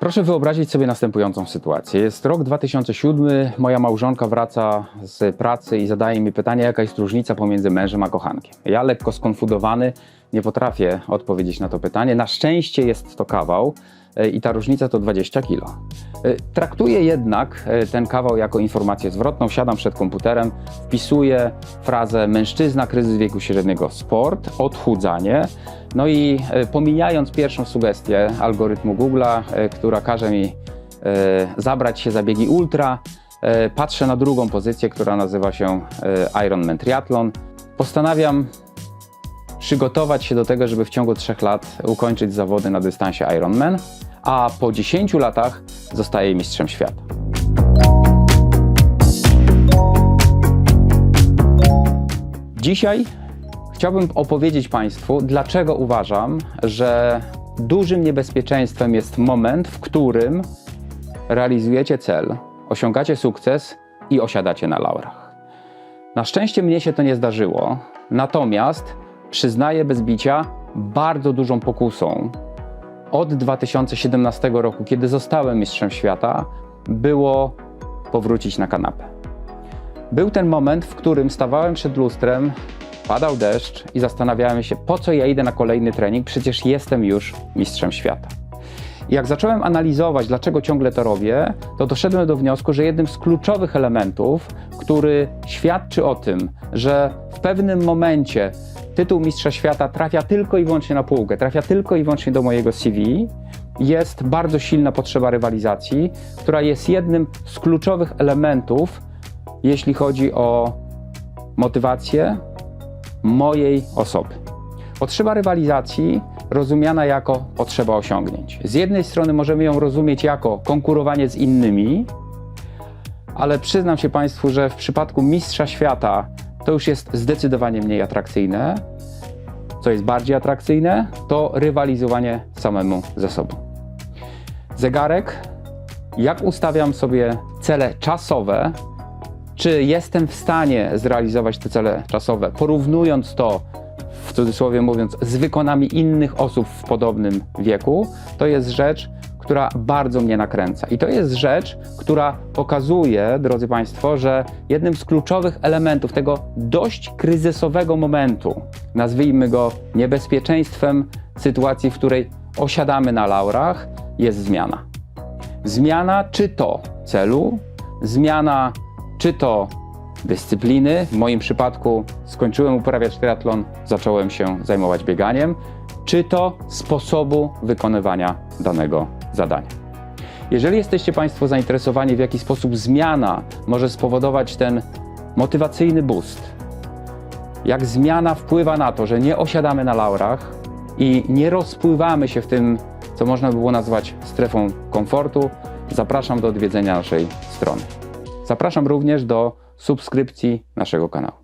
Proszę wyobrazić sobie następującą sytuację. Jest rok 2007, moja małżonka wraca z pracy i zadaje mi pytanie, jaka jest różnica pomiędzy mężem a kochankiem. Ja lekko skonfudowany nie potrafię odpowiedzieć na to pytanie. Na szczęście jest to kawał e, i ta różnica to 20 kilo. E, Traktuję jednak e, ten kawał jako informację zwrotną. Siadam przed komputerem, wpisuję frazę mężczyzna, kryzys wieku średniego, sport, odchudzanie. No i e, pomijając pierwszą sugestię algorytmu Google'a, e, która każe mi e, zabrać się za biegi ultra, patrzę na drugą pozycję, która nazywa się Ironman Triathlon. Postanawiam przygotować się do tego, żeby w ciągu trzech lat ukończyć zawody na dystansie Ironman, a po 10 latach zostaję mistrzem świata. Dzisiaj chciałbym opowiedzieć Państwu, dlaczego uważam, że dużym niebezpieczeństwem jest moment, w którym realizujecie cel, osiągacie sukces i osiadacie na laurach. Na szczęście mnie się to nie zdarzyło, natomiast przyznaję bez bicia bardzo dużą pokusą od 2017 roku, kiedy zostałem mistrzem świata, było powrócić na kanapę. Był ten moment, w którym stawałem przed lustrem, padał deszcz i zastanawiałem się, po co ja idę na kolejny trening, przecież jestem już mistrzem świata. Jak zacząłem analizować, dlaczego ciągle to robię, to doszedłem do wniosku, że jednym z kluczowych elementów, który świadczy o tym, że w pewnym momencie tytuł Mistrza Świata trafia tylko i wyłącznie na półkę, trafia tylko i wyłącznie do mojego CV, jest bardzo silna potrzeba rywalizacji, która jest jednym z kluczowych elementów, jeśli chodzi o motywację mojej osoby. Potrzeba rywalizacji rozumiana jako potrzeba osiągnięć. Z jednej strony możemy ją rozumieć jako konkurowanie z innymi, ale przyznam się Państwu, że w przypadku mistrza świata to już jest zdecydowanie mniej atrakcyjne. Co jest bardziej atrakcyjne, to rywalizowanie samemu ze sobą. Zegarek, jak ustawiam sobie cele czasowe, czy jestem w stanie zrealizować te cele czasowe, porównując to, w cudzysłowie mówiąc, z wykonami innych osób w podobnym wieku, to jest rzecz, która bardzo mnie nakręca. I to jest rzecz, która pokazuje, drodzy Państwo, że jednym z kluczowych elementów tego dość kryzysowego momentu, nazwijmy go niebezpieczeństwem sytuacji, w której osiadamy na laurach, jest zmiana. Zmiana czy to celu, zmiana czy to dyscypliny. W moim przypadku skończyłem uprawiać triatlon, zacząłem się zajmować bieganiem, czy to sposobu wykonywania danego zadania. Jeżeli jesteście Państwo zainteresowani, w jaki sposób zmiana może spowodować ten motywacyjny boost, jak zmiana wpływa na to, że nie osiadamy na laurach i nie rozpływamy się w tym, co można by było nazwać strefą komfortu, zapraszam do odwiedzenia naszej strony. Zapraszam również do subskrypcji naszego kanału.